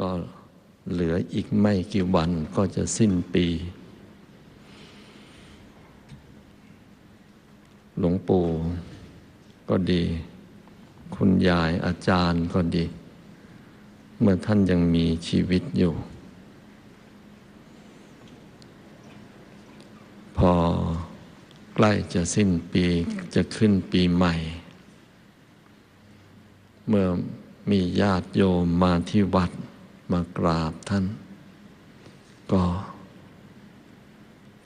ก็เหลืออีกไม่กี่วันก็จะสิ้นปี หลวงปู่ก็ดี คุณยายอาจารย์ก็ดี เมื่อท่านยังมีชีวิตอยู่ พอใกล้จะสิ้นปีจะขึ้นปีใหม่ เมื่อมีญาติโยมมาที่วัด มากราบท่าน ก็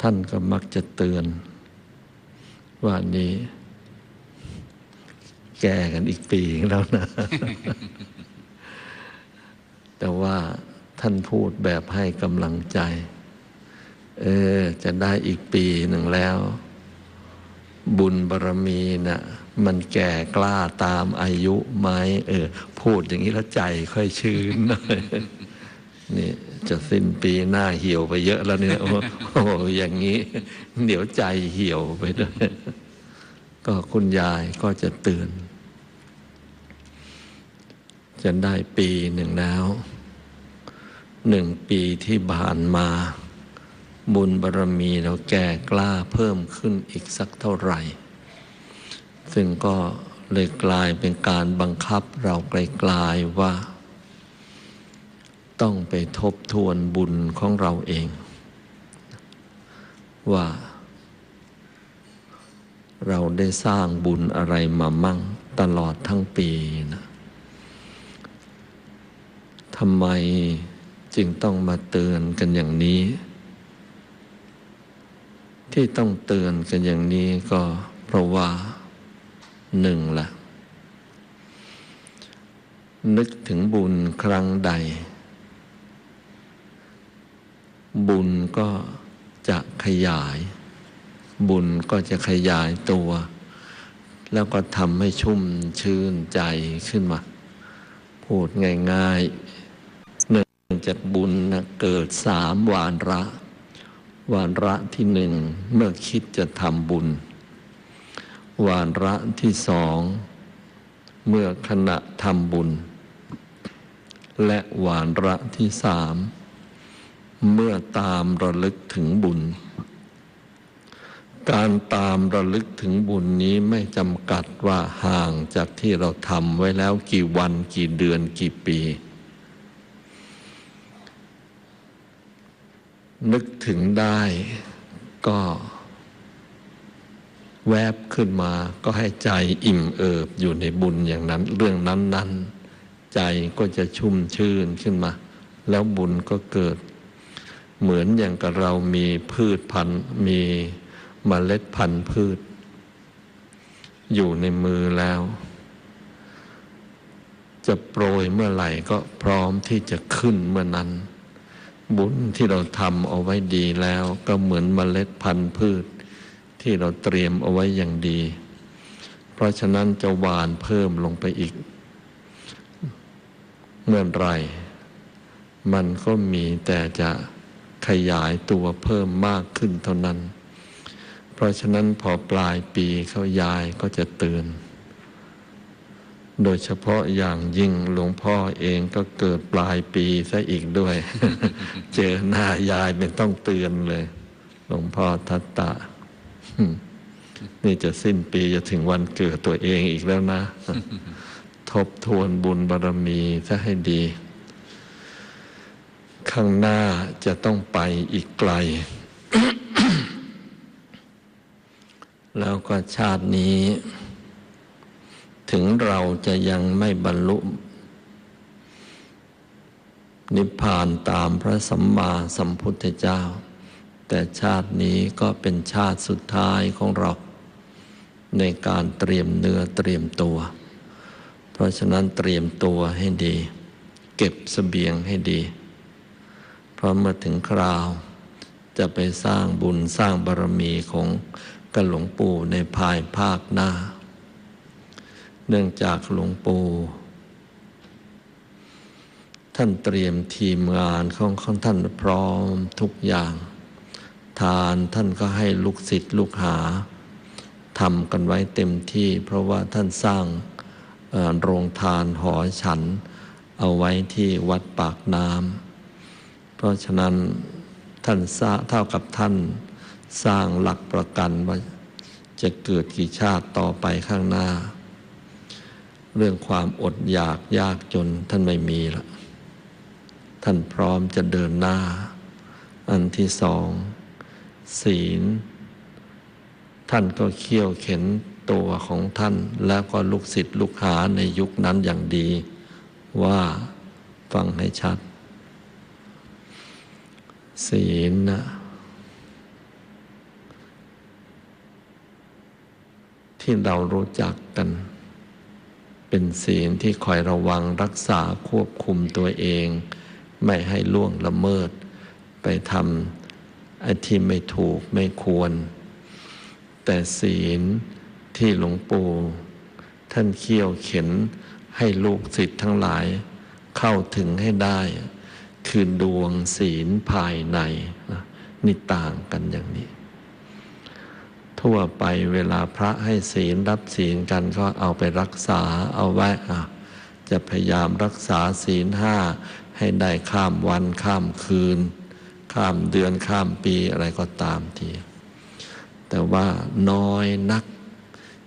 ท่านก็มักจะเตือน ว่านี้ แก่กันอีกปีแล้วนะ แต่ว่าท่านพูดแบบให้กำลังใจ เออ จะได้อีกปีหนึ่งแล้ว บุญบารมีนะ่ะมันแก่กล้าตามอายุไหมเออ พูดอย่างนี้แล้วใจค่อยชื้นหน่อย นี่จะสิ้นปีหน้าเหี่ยวไปเยอะแล้วเนี่ยโอ้โหอย่างนี้ เดี๋ยวใจเหี่ยวไปด้วยก็คุณยายก็จะเตือนจะได้ปีหนึ่งแล้ว หนึ่งปีที่ผ่านมา บุญบารรมีเราแก่กล้าเพิ่มขึ้นอีกสักเท่าไหร่ ซึ่งก็เลยกลายเป็นการบังคับเราไกลๆว่า ต้องไปทบทวนบุญของเราเอง ว่า เราได้สร้างบุญอะไรมามั่งตลอดทั้งปีนะทำไมจึงต้องมาเตือนกันอย่างนี้ ที่ต้องเตือนกันอย่างนี้ก็เพราะว่าหนึ่งละนึกถึงบุญครั้งใด บุญก็จะขยาย บุญก็จะขยายตัว แล้วก็ทำให้ชุ่มชื่นใจขึ้นมา พูดง่ายๆเนื่องจากบุญนะเกิดสามวานระ วานระที่หนึ่งเมื่อคิดจะทำบุญ วานระที่สองเมื่อขณะทำบุญ และวานระที่สาม เมื่อตามระลึกถึงบุญ การตามระลึกถึงบุญนี้ไม่จำกัดว่าห่างจากที่เราทำไว้แล้วกี่วันกี่เดือนกี่ปี นึกถึงได้ก็แวบขึ้นมาก็ให้ใจอิ่มเอิบอยู่ในบุญอย่างนั้น เรื่องนั้น ๆ ใจก็จะชุ่มชื่นขึ้นมา แล้วบุญก็เกิด เหมือนอย่างกับเรามีพืชพันธุ์มีมเมล็ดพันธุ์พืช อยู่ในมือแล้ว จะโปรยเมื่อไหร่ก็พร้อมที่จะขึ้นเมื่อนั้น บุญที่เราทำเอาไว้ดีแล้ว ก็เหมือนมเมล็ดพันธุ์พืช ที่เราเตรียมเอาไว้อย่างดี เพราะฉะนั้นจะหวานเพิ่มลงไปอีก เมื่อไรมันก็มีแต่จะ ขยายตัวเพิ่มมากขึ้นเท่านั้น เพราะฉะนั้นพอปลายปีเขายายก็จะเตือน โดยเฉพาะอย่างยิ่งหลวงพ่อเองก็เกิดปลายปีซะอีกด้วย เจอหน้ายายเป็นต้องเตือนเลย หลวงพ่อทัตตะ นี่จะสิ้นปีจะถึงวันเกิดตัวเองอีกแล้วนะ ทบทวนบุญบารรมีซะให้ดี ข้างหน้าจะต้องไปอีกไกล แล้วก็ชาตินี้ ถึงเราจะยังไม่บรรลุนิพพานตามพระสัมมาสัมพุทธเจ้า แต่ชาตินี้ก็เป็นชาติสุดท้ายของเรา ในการเตรียมเนื้อเตรียมตัว เพราะฉะนั้นเตรียมตัวให้ดี เก็บสเสบียงให้ดี ราะเมื่อถึงคราว จะไปสร้างบุญสร้างบารมีของกันหลวงปู่ในภายภาคหน้า เนื่องจากหลวงปู่ท่านเตรียมทีมงานของของท่านพร้อมทุกอย่าง ทานท่านก็ให้ลูกศิษย์ลูกหาทำกันไว้เต็มที่ เพราะว่าท่านสร้างโรงทานหอฉัน เอาไว้ที่วัดปากน้ำ ราะฉะนั้นท่านสร้างเท่ากับท่านสร้างหลักประกันว่าจะเกิดกี่ชาติต่อไปข้างหน้า เรื่องความอดอยากยากจนท่านไม่มีละท่านพร้อมจะเดินหน้า อันที่สอง ศีล ท่านก็เขี่ยวเข็นตัวของท่านแล้วก็ลูกศิษย์ลูกหาในยุคนั้นอย่างดี ว่าฟังให้ชัด ศีลนะที่เรารู้จักกัน เป็นศีลที่คอยระวังรักษาควบคุมตัวเอง ไม่ให้ล่วงละเมิด ไปทำไอ้ที่ไม่ถูกไม่ควร แต่ศีลที่หลวงปู่ ท่านเคี่ยวเข็นให้ลูกศิษย์ทั้งหลาย เข้าถึงให้ได้ คือดวงศีลภายในนี่ต่างกันอย่างนี้ ทั่วไปเวลาพระให้ศีลรับศีลกันก็เอาไปรักษาเอาไว้อะจะพยายามรักษาศีลห้าให้ได้ข้ามวันข้ามคืน ข้ามเดือนข้ามปีอะไรก็ตามที แต่ว่าน้อยนัก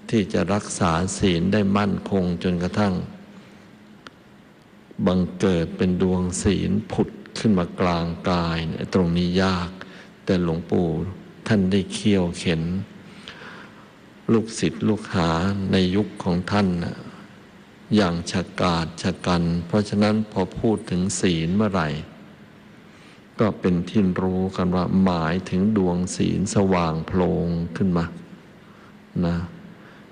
ที่จะรักษาศีลได้มั่นคงจนกระทั่ง บังเกิดเป็นดวงศีลผุดขึ้นมากลางกายตรงนี้ยาก แต่หลวงปู่ท่านได้เคี่ยวเข็น ลูกศิษย์ลูกหาในยุคของท่านอย่างฉกาจฉกัน เพราะฉะนั้นพอพูดถึงศีลเมื่อไหร่ ก็เป็นที่รู้กันว่าหมายถึงดวงศีลสว่างโพลงขึ้นมานะ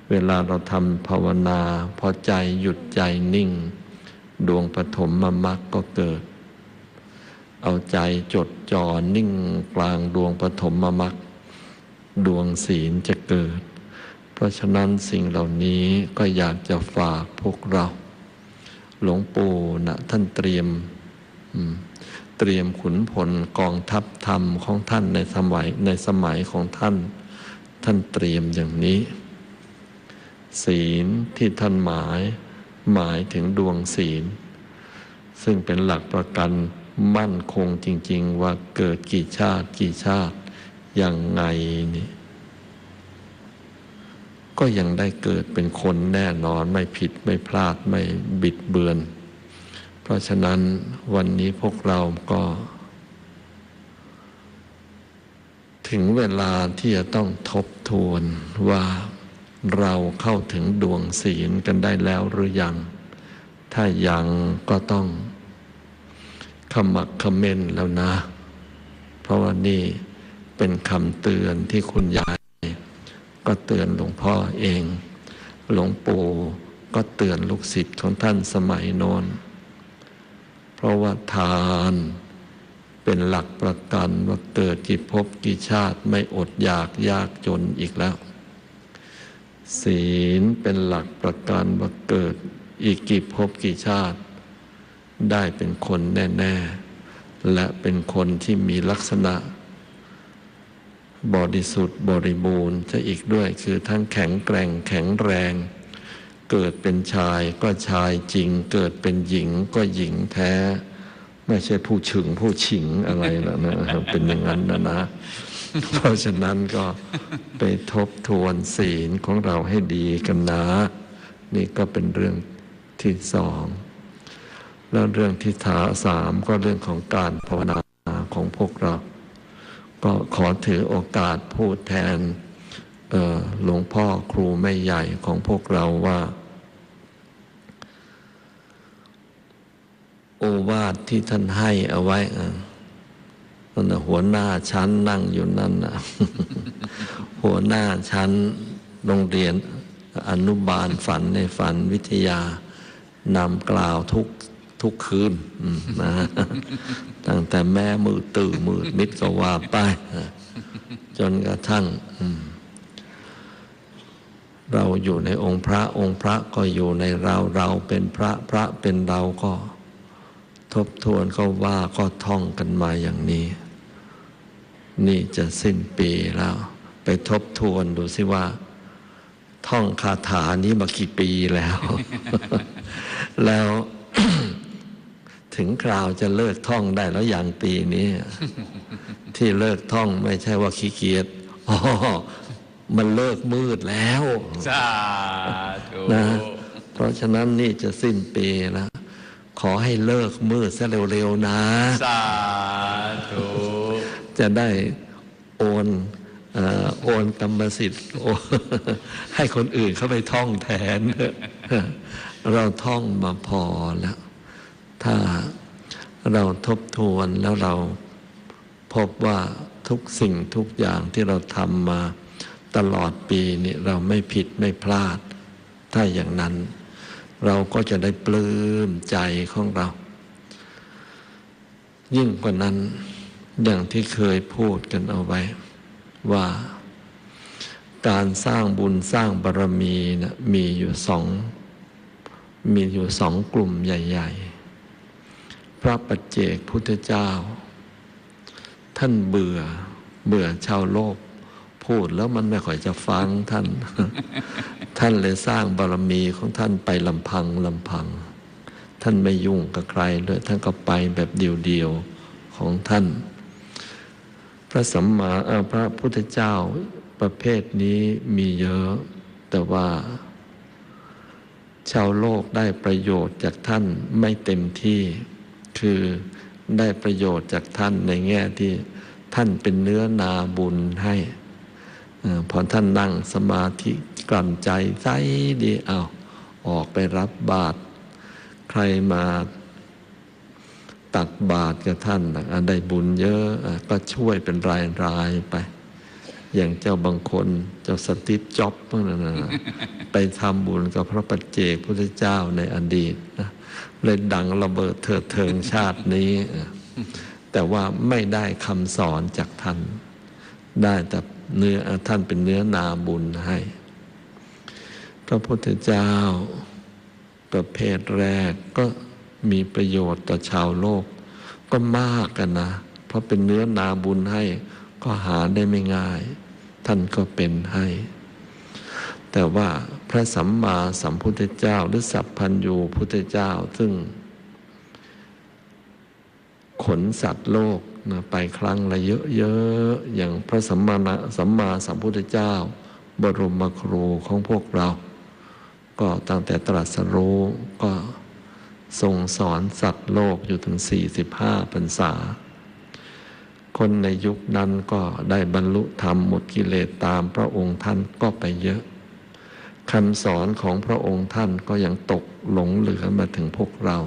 เวลาเราทำภาวนา พอใจหยุดใจนิ่ง ดวงปฐมมมรรคก็เกิด เอาใจจดจ่อนิ่งกลางดวงปฐมมมรรคดวงศีลจะเกิด เพราะฉะนั้นสิ่งเหล่านี้ก็อยากจะฝากพวกเรา หลวงปู่นะท่านเตรียมเตรียมขุนพลกองทัพธรรมของท่านในสมัยในสมัยของท่าน ท่านเตรียมอย่างนี้ ศีลที่ท่านหมาย หมายถึงดวงศีล ซึ่งเป็นหลักประกันมั่นคงจริง ๆ ว่าเกิดกี่ชาติกี่ชาติยังไงนี่ก็ยังได้เกิดเป็นคนแน่นอนไม่ผิดไม่พลาดไม่บิดเบือน เพราะฉะนั้นวันนี้พวกเราก็ ถึงเวลาที่จะต้องทบทวนว่า เราเข้าถึงดวงศีลกันได้แล้วหรือยัง ถ้ายังก็ต้องขมักขม้นแล้วนะ เพราะว่านี่เป็นคำเตือนที่คุณยาย ก็เตือนหลวงพ่อเอง หลวงปู่ก็เตือนลูกศิษย์ของท่านสมัยโน้น เพราะว่าทานเป็นหลักประกันว่าเกิดกี่ภพกี่ชาติไม่อดอยากยากจนอีกแล้ว ศีลเป็นหลักประกันว่าเกิดอีกกี่ภพกี่ชาติ ได้เป็นคนแน่ ๆ และเป็นคนที่มีลักษณะ บริสุทธิ์บริบูรณ์จะอีกด้วยคือทั้งแข็งแกร่งแข็งแรง เกิดเป็นชายก็ชายจริง เกิดเป็นหญิงก็หญิงแท้ ไม่ใช่ผู้ฉึงผู้ฉิงอะไรแล้วนะเป็นอย่างนั้นนะนะ เพราะฉะนั้นก็ไปทบทวนศีลของเราให้ดีกันนะ นี่ก็เป็นเรื่องที่สอง แล้วเรื่องที่ถาสามก็เรื่องของการภาวนาของพวกเรา ก็ขอถือโอกาสพูดแทนหลวงพ่อครูไม่ใหญ่ของพวกเราว่า โอวาทที่ท่านให้เอาไว้ นั่นหัวหน้าชั้นนั่งอยู่นั่นนะหัวหน้าชั้นโรงเรียนอนุบาลฝันในฝันวิทยานำกล่าวทุกทุกคืนนะตั้งแต่แม่มือตื่นมือมิดก็ว่าไปจนกระทั่งเราอยู่ในองค์พระองค์พระก็อยู่ในเราเราเป็นพระพระเป็นเราก็ ทบทวนก็ว่าก็ท่องกันมาอย่างนี้ นี่จะสิ้นปีแล้ว ไปทบทวนดูสิว่า ท่องคาถานี้มากี่ปีแล้ว แล้วถึงคราวจะเลิกท่องได้แล้วอย่างปีนี้ ที่เลิกท่องไม่ใช่ว่าขี้เกียจอ๋อมันเลิกมืดแล้วสาธุนะเพราะฉะนั้นนี่จะสิ้นปีแล้วขอให้เลิกมืดซะเร็วๆนะ สาธุ จะได้โอนอโอนกรรมสิทธิ์ให้คนอื่นเข้าไปท่องแทน เราท่องมาพอแล้ว ถ้าเราทบทวนแล้วเราพบว่าทุกสิ่งทุกอย่างที่เราทำมาตลอดปีนี้เราไม่ผิดไม่พลาด ถ้าอย่างนั้น เราก็จะได้ปลื้มใจของเรา ยิ่งกว่านั้น อย่างที่เคยพูดกันเอาไว้ ว่า การสร้างบุญสร้างบารมีนะมีอยู่สองมีอยู่สองกลุ่มใหญ่ ๆ พระปัจเจกพุทธเจ้า ท่านเบื่อเบื่อชาวโลก พูดแล้วมันไม่ค่อยจะฟังท่าน ท่านเลยสร้างบารมีของท่านไปลำพังลำพัง ท่านไม่ยุ่งกับใครเลยท่านก็ไปแบบเดียวๆของท่าน ระสัมมาพระพุทธเจ้าประเภทนี้มีเยอะ แต่ว่า ชาวโลกได้ประโยชน์จากท่านไม่เต็มที่ คือได้ประโยชน์จากท่านในแง่ที่ท่านเป็นเนื้อนาบุญให้พอท่านนั่งสมาธิกลั่นใจใจดีเอาออกไปรับบาตรใครมา ตักบาตรกับท่านอะได้บุญเยอะก็ช่วยเป็นรายรายไป อย่างเจ้าบางคนเจ้าสติปจ็อบพวกนั้นนะไปทำบุญกับพระปัจเจกพุทธเจ้าในอดีตนะเลยดังระเบิดเถิดเทิงชาตินี้ แต่ว่าไม่ได้คำสอนจากท่าน ได้แต่เนื้อท่านเป็นเนื้อนาบุญให้ พระพุทธเจ้าประเภทแรกก็ มีประโยชน์ต่อชาวโลก ก็มากกันนะ เพราะเป็นเนื้อนาบุญให้ก็หาได้ไม่ง่าย ท่านก็เป็นให้ แต่ว่าพระสัมมาสัมพุทธเจ้าหรือสัพพัญญูพุทธเจ้าซึ่ง ขนสัตว์โลกนะไปครั้งละเยอะๆอย่างพระสัมมาสัมมาสัมพุทธเจ้า บรมครูของพวกเรา ก็ตั้งแต่ตรัสรู้ก็ ทรงสอนสัตว์โลกอยู่ถึง 45พรรษา คนในยุคนั้นก็ได้บรรลุธรรมหมดกิเลสตามพระองค์ท่านก็ไปเยอะคำสอนของพระองค์ท่านก็ยังตกหลงเหลือมาถึงพวกเรา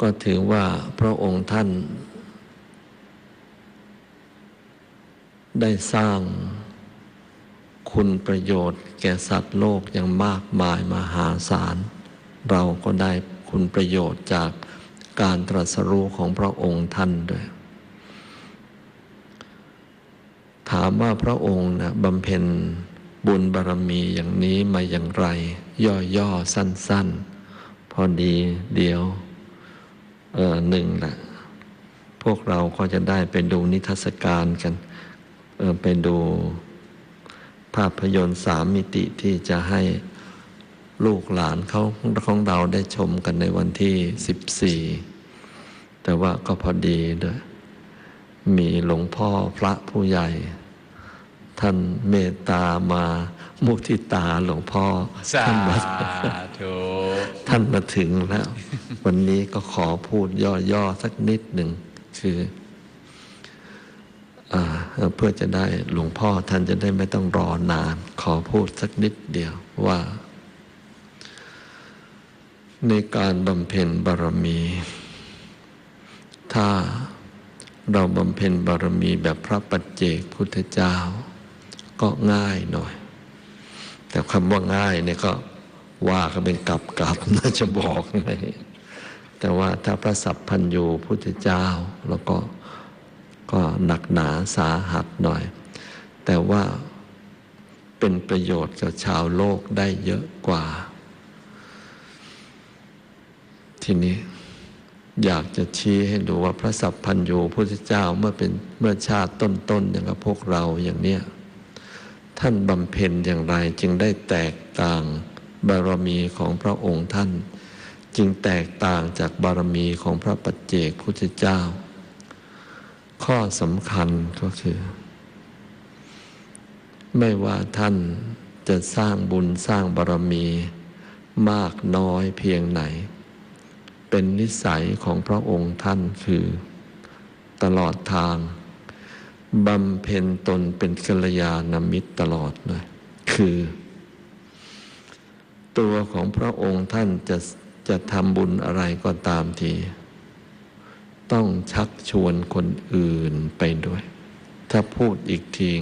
ก็ถือว่าพระองค์ท่าน ได้สร้าง คุณประโยชน์แก่สัตว์โลกอย่างมากมายมหาศาล เราก็ได้คุณประโยชน์จากการตรัสรู้ของพระองค์ท่านด้วย ถามว่าพระองค์นะบำเพ็ญบุญบารมีอย่างนี้มาอย่างไร ย่อๆ สั้น ๆ พอดีเดียว เออหนึ่งแหละพวกเราก็จะได้ไปดูนิทรรศการกัน เออไปดู ภาพยนตร์สามมิติที่จะให้ลูกหลานเขาของเราได้ชมกันในวันที่สิบสี่แต่ว่าก็พอดีด้วย มีหลวงพ่อพระผู้ใหญ่ ท่านเมตตามามุทิตาหลวงพ่อสาท่านมาธุท่านมาถึงแล้ว วันนี้ก็ขอพูดย่อๆสักนิดหนึ่งคืออา เพื่อจะได้หลวงพ่อท่านจะได้ไม่ต้องรอนาน ขอพูดสักนิดเดียวว่า ในการบำเพ็ญบารมี ถ้าเราบำเพ็ญบารมีแบบพระปัจเจกพุทธเจ้า ก็ง่ายหน่อย แต่คำว่าง่ายเนี่ยก็ว่าก็เป็นกับกับๆน่าจะบอกไงแต่ว่าถ้าพระสัพพัญญูพุทธเจ้าแล้วก็ ก็หนักหนาสาหัสหน่อย แต่ว่าเป็นประโยชน์กับชาวโลกได้เยอะกว่า ทีนี้อยากจะชี้ให้ดูว่าพระสัพพัญญูพุทธเจ้าเมื่อเป็นเมื่อชาติต้นๆอย่างกับพวกเราอย่างเนี้ยท่านบำเพ็ญอย่างไรจึงได้แตกต่างบารมีของพระองค์ท่าน จึงแตกต่างจากบารมีของพระปัจเจกพุทธเจ้า ข้อสำคัญก็คือ ไม่ว่าท่านจะสร้างบุญสร้างบารมี มากน้อยเพียงไหน เป็นนิสัยของพระองค์ท่านคือ ตลอดทางบำเพ็ญตนเป็นกัลยาณมิตรตลอดเลยคือ ตัวของพระองค์ท่านจะจะทำบุญอะไรก็ตามที ต้องชักชวนคนอื่นไปด้วย ถ้าพูดอีกที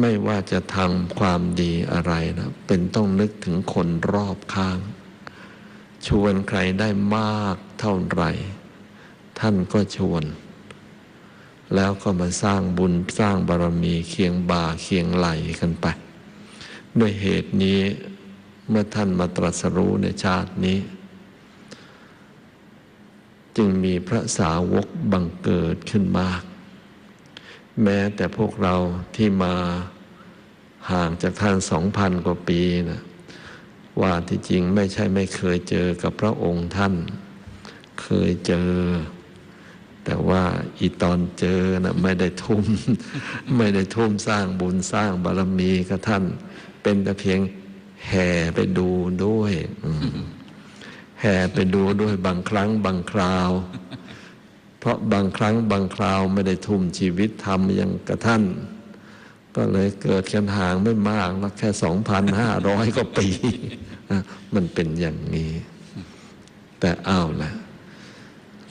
ไม่ว่าจะทำความดีอะไรนะเป็นต้องนึกถึงคนรอบข้าง ชวนใครได้มากเท่าไหร่ ท่านก็ชวน แล้วก็มาสร้างบุญสร้างบารมีเคียงบ่าเคียงไหลกันไป ด้วยเหตุนี้เมื่อท่านมาตรัสรู้ในชาตินี้ จึงมีพระสาวกบังเกิดขึ้นมาก แม้แต่พวกเราที่มาห่างจากท่านสองพันกว่าปีนะว่าที่จริงไม่ใช่ไม่เคยเจอกับพระองค์ท่าน เคยเจอ แต่ว่าอีตอนเจอนะไม่ได้ทุ่ม ไม่ได้ทุ่มสร้างบุญสร้างบารมีกับท่าน เป็นแต่เพียงแห่ไปดูด้วย แห่ไปดูด้วยบางครั้งบางคราว เพราะบางครั้งบางคราวไม่ได้ทุ่มชีวิตทำอย่างกระท่าน ก็เลยเกิดกันห่างไม่มากแล้วแค่สองพันห้าร้อยก็ปีมันเป็นอย่างนี้ แต่เอาละ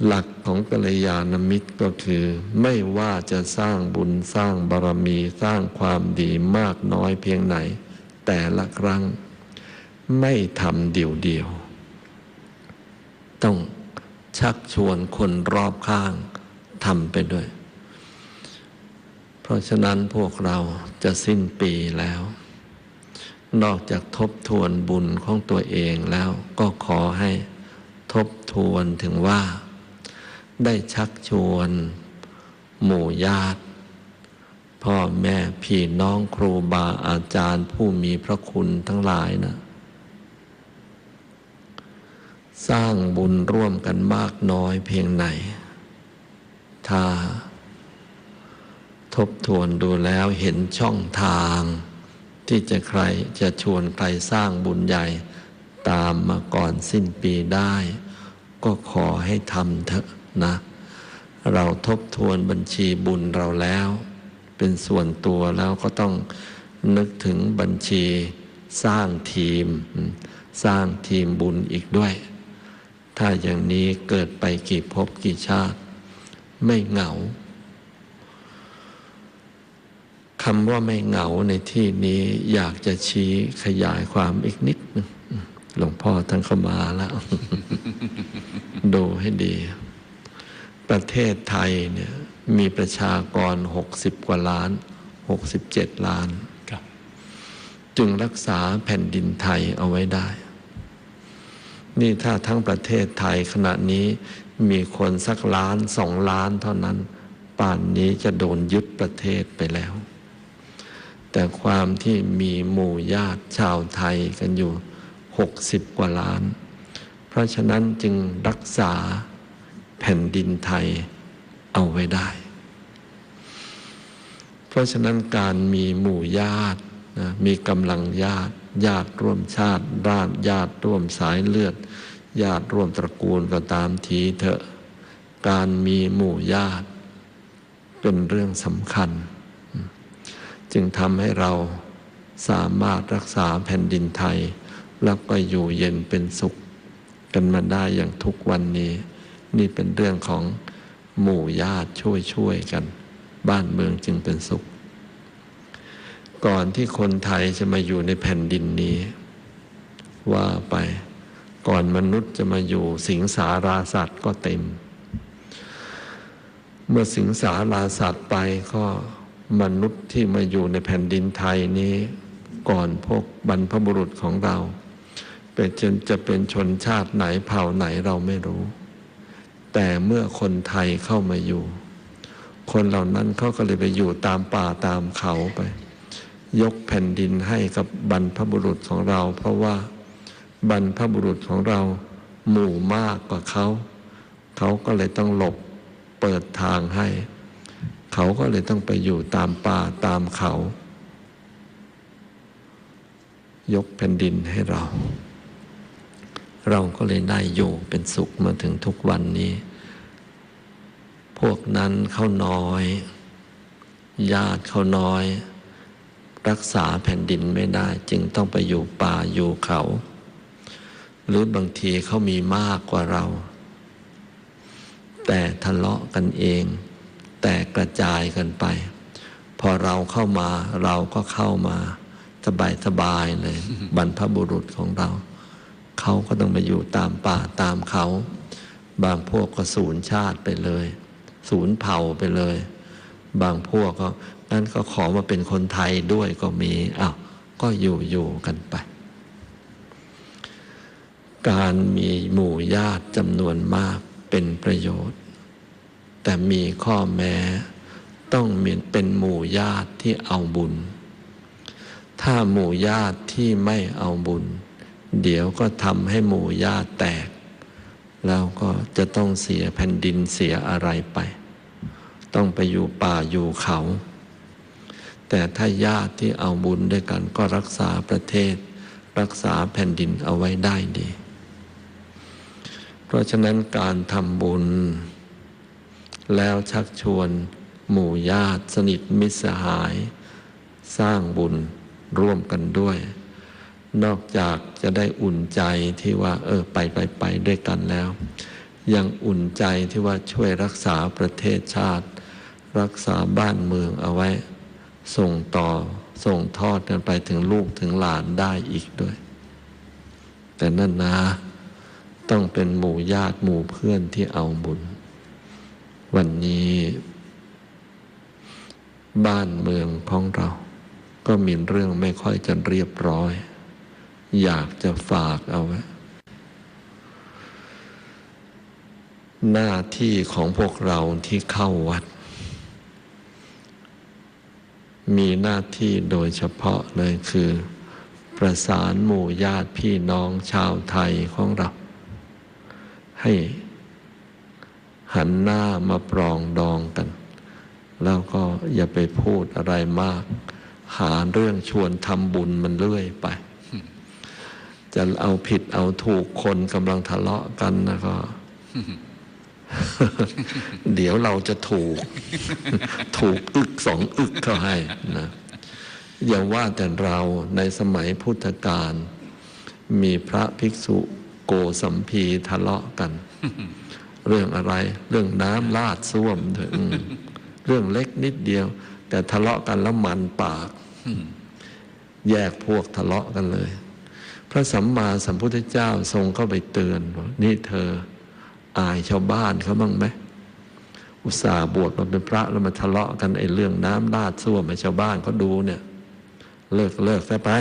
หลักของกัลยาณมิตรก็คือ ไม่ว่าจะสร้างบุญสร้างบารมีสร้างความดีมากน้อยเพียงไหน แต่ละครั้ง ไม่ทำเดี่ยว ต้องชักชวนคนรอบข้างทำไปด้วย เพราะฉะนั้นพวกเราจะสิ้นปีแล้ว นอกจากทบทวนบุญของตัวเองแล้วก็ขอให้ทบทวนถึงว่า ได้ชักชวน หมู่ญาติ พ่อแม่พี่น้องครูบาอาจารย์ผู้มีพระคุณทั้งหลายนะ สร้างบุญร่วมกันมากน้อยเพียงไหน ถ้า ทบทวนดูแล้วเห็นช่องทาง ที่จะใครจะชวนใครสร้างบุญใหญ่ตามมาก่อนสิ้นปีได้ ก็ขอให้ทำเถอะนะ เราทบทวนบัญชีบุญเราแล้ว เป็นส่วนตัวแล้วก็ต้องนึกถึงบัญชีสร้างทีม สร้างทีมบุญอีกด้วย ถ้าอย่างนี้เกิดไปกี่ภพกี่ชาติ ไม่เหงาคำว่าไม่เหงาในที่นี้อยากจะชี้ขยายความอีกนิดนึงหลวงพ่อท่านเข้ามาแล้ว ดูให้ดี ประเทศไทยเนี่ย มีประชากรหกสิบกว่าล้านหกสิบเจ็ดล้าน จึงรักษาแผ่นดินไทยเอาไว้ได้ นี่ถ้าทั้งประเทศไทยขณะนี้มีคนสักล้านสองล้านเท่านั้น ป่านนี้จะโดนยึดประเทศไปแล้ว แต่ความที่มีหมู่ญาติชาวไทยกันอยู่หกสิบกว่าล้าน เพราะฉะนั้นจึงรักษาแผ่นดินไทยเอาไว้ได้ เพราะฉะนั้นการมีหมู่ญาตินะมีกำลังญาติ ญาติร่วมชาติด้านญาติร่วมสายเลือด ญาติร่วมตระกูลก็ตามทีเถอะ การมีหมู่ญาติ เป็นเรื่องสำคัญ จึงทำให้เราสามารถรักษาแผ่นดินไทย แล้วก็อยู่เย็นเป็นสุข กันมาได้อย่างทุกวันนี้ นี่เป็นเรื่องของหมู่ญาติช่วยช่วยกัน บ้านเมืองจึงเป็นสุข ก่อนที่คนไทยจะมาอยู่ในแผ่นดินนี้ ว่าไปก่อนมนุษย์จะมาอยู่สิงสาราสัตว์ก็เต็ม เมื่อสิงสาราสัตว์ไปก็มนุษย์ที่มาอยู่ในแผ่นดินไทยนี้ ก่อนพวกบรรพบุรุษของเราเป็นจะเป็นชนชาติไหนเผ่าไหนเราไม่รู้ แต่เมื่อคนไทยเข้ามาอยู่ คนเหล่านั้นเขาก็เลยไปอยู่ตามป่าตามเขาไป ยกแผ่นดินให้กับบรรพบุรุษของเรา เพราะว่าบรรพบุรุษของเราหมู่มากกว่าเขา เขาก็เลยต้องหลบเปิดทางให้ เขาก็เลยต้องไปอยู่ตามป่าตามเขา ยกแผ่นดินให้เรา เราก็เลยได้อยู่เป็นสุขมาถึงทุกวันนี้ พวกนั้นเขาน้อย ญาติเขาน้อย รักษาแผ่นดินไม่ได้ จึงต้องไปอยู่ป่าอยู่เขา หรือบางทีเขามีมากกว่าเรา แต่ทะเลาะกันเอง แต่กระจายกันไป พอเราเข้ามาเราก็เข้ามา สบายสบายเลย บรรพบุรุษของเรา เขาก็ต้องไปอยู่ตามป่าตามเขา บางพวกก็สูญชาติไปเลย สูญเผ่าไปเลย บางพวกก็ นั่นก็ขอมาเป็นคนไทยด้วยก็มีอ้าวก็อยู่อยู่กันไป การมีหมู่ญาติจำนวนมากเป็นประโยชน์ แต่มีข้อแม้ต้องเป็นหมู่ญาติที่เอาบุญ ถ้าหมู่ญาติที่ไม่เอาบุญ เดี๋ยวก็ทำให้หมู่ญาติแตก แล้วก็จะต้องเสียแผ่นดินเสียอะไรไป ต้องไปอยู่ป่าอยู่เขา แต่ถ้าญาติที่เอาบุญด้วยกันก็รักษาประเทศ รักษาแผ่นดินเอาไว้ได้ดี เพราะฉะนั้นการทำบุญ แล้วชักชวน หมู่ญาติสนิทมิตรสหาย สร้างบุญร่วมกันด้วย นอกจากจะได้อุ่นใจที่ว่า เออไปไปไปด้วยกันแล้ว ยังอุ่นใจที่ว่าช่วยรักษาประเทศชาติ รักษาบ้านเมืองเอาไว้ ส่งต่อส่งทอดกันไปถึงลูกถึงหลานได้อีกด้วย แต่นั่นนะ ต้องเป็นหมู่ญาติหมู่เพื่อนที่เอาบุญ วันนี้ บ้านเมืองของเรา ก็มีเรื่องไม่ค่อยจะเรียบร้อย อยากจะฝากเอาไว้หน้าที่ของพวกเราที่เข้าวัด มีหน้าที่โดยเฉพาะเลยคือ ประสานหมู่ญาติพี่น้องชาวไทยของเรา ให้หันหน้ามาปรองดองกัน แล้วก็อย่าไปพูดอะไรมาก หาเรื่องชวนทำบุญมันเรื่อยไป จะเอาผิดเอาถูกคนกำลังทะเลาะกันนะก็ เดี๋ยวเราจะถูก ถูกอึกสองอึกเข้าให้นะอย่าว่าแต่เราในสมัยพุทธกาลมีพระภิกษุโกสัมพีทะเลาะกัน เรื่องอะไร เรื่องน้ำลาดส้วมเถอเรื่องเล็กนิดเดียว แต่ทะเลาะกันแล้วมันปาก แยกพวกทะเลาะกันเลย พระสัมมาสัมพุทธเจ้าทรงเข้าไปเตือนนี่เธอ อายชาวบ้านเขาบ้างไหมอุตส่าห์บวชมาเป็นพระแล้วมาทะเลาะกันไอ้เรื่องน้ำลาดส้วมให้ชาวบ้านเขาดูเนี่ย เลิกเลิกซะไป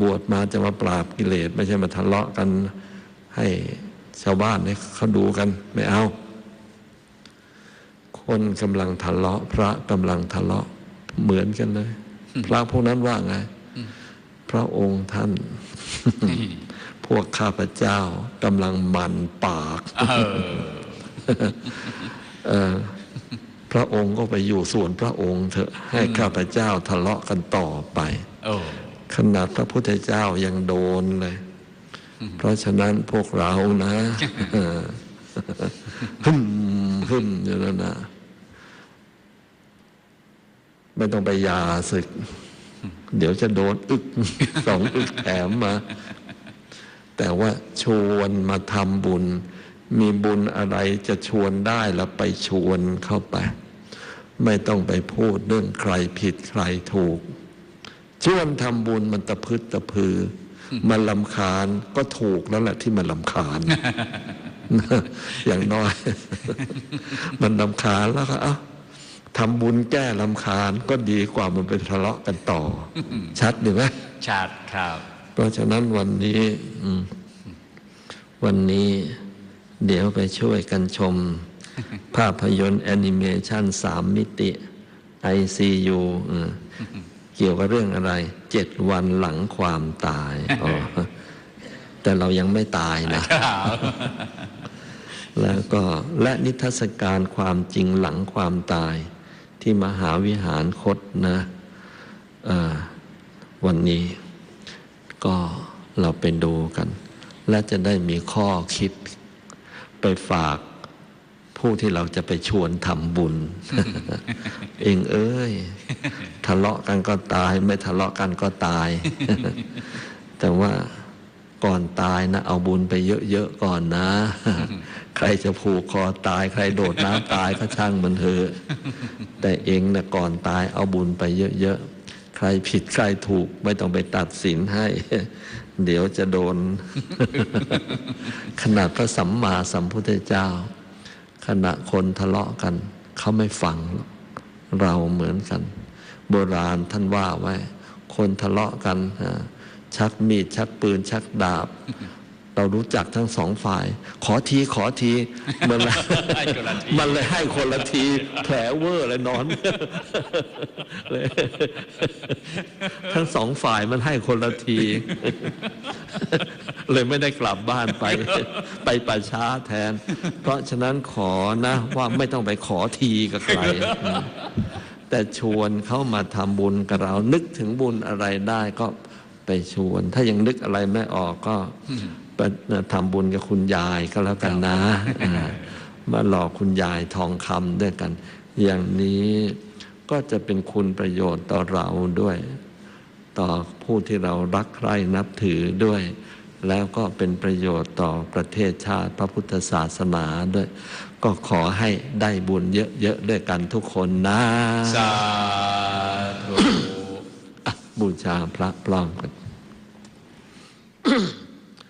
บวชมาจะมาปราบกิเลสไม่ใช่มาทะเลาะกัน ให้ชาวบ้านเนี่ยเขาดูกันไม่เอา คนกำลังทะเลาะ พระกำลังทะเลาะเหมือนกันเลย พระพวกนั้นว่าไง พระองค์ท่าน พวกข้าพเจ้ากำลังมันปากเออเออพระองค์ก็ไปอยู่ส่วนพระองค์เถอะให้ข้าพเจ้าทะเลาะกันต่อไปโอ้ขนาดพระพุทธเจ้ายังโดนเลย เพราะฉะนั้นพวกเรานะเออหึมหึมอยู่แล้วนะ ไม่ต้องไปยาศึก เดี๋ยวจะโดนอึกสองอึกแถมมา แต่ว่าชวนมาทำบุญ มีบุญอะไรจะชวนได้แล้วไปชวนเข้าไป ไม่ต้องไปพูดเรื่องใครผิดใครถูก ชวนทำบุญมันตะพึดตะพือ มันลำคาญก็ถูกแล้วแหละที่มันลำคาญ อย่างน้อย มันลำคาญแล้วก็เอ้าทำบุญแก้ลำคาญก็ดีกว่ามันไปทะเลาะกันต่อ ชัดดีไหมชัดครับ ราะฉะนั้นวันนี้อืมวันนี้เดี๋ยวไปช่วยกันชม ภาพยนตร์แอนิเมชันสามมิติ ICU อืมเกี่ยวกับเรื่องอะไร เจ็ดวันหลังความตายอ๋อแต่เรายังไม่ตายนะครับแล้วก็และนิทรรศการความจริงหลังความตาย ที่มหาวิหารคตนะเอ่อวันนี้ ก็เราไปดูกัน และจะได้มีข้อคิดไปฝากผู้ที่เราจะไปชวนทำบุญ เองเอ้ย ทะเลาะกันก็ตาย ไม่ทะเลาะกันก็ตาย แต่ว่าก่อนตายนะ เอาบุญไปเยอะๆก่อนนะ ใครจะผูกคอตาย ใครโดดน้ำตายก็ช่างมันเถอะแต่เองนะก่อนตายเอาบุญไปเยอะๆ ใครผิดใครถูกไม่ต้องไปตัดสินให้ เดี๋ยวจะโดน ขนาดพระสัมมาสัมพุทธเจ้า ขณะคนทะเลาะกัน เขาไม่ฟัง เราเหมือนกัน โบราณท่านว่าไว้ คนทะเลาะกัน ชักมีดชักปืนชักดาบ เรารู้จักทั้งสองฝ่าย ขอทีขอทีมันเลยให้คนละทีมันเลยให้คนละทีแผลเวอร์เลยนอนเลยทั้งสองฝ่ายมันให้คนละที เลยไม่ได้กลับบ้านไป ไปป่าช้าแทน เพราะฉะนั้นขอนะ ว่าไม่ต้องไปขอทีกับใครแต่ชวนเขามาทำบุญกับเรา นึกถึงบุญอะไรได้ก็ไปชวน ถ้ายังนึกอะไรไม่ออกก็ไป ทำบุญกับคุณยายก็แล้วกันนะอ่ามาหลอกคุณยายทองคำด้วยกัน อย่างนี้ก็จะเป็นคุณประโยชน์ต่อเราด้วย ต่อผู้ที่เรารักใคร่นับถือด้วย แล้วก็เป็นประโยชน์ต่อประเทศชาติพระพุทธศาสนาด้วย ก็ขอให้ได้บุญเยอะๆด้วยกันทุกคนนะ สาธุอะบูชาพระพร้อมกัน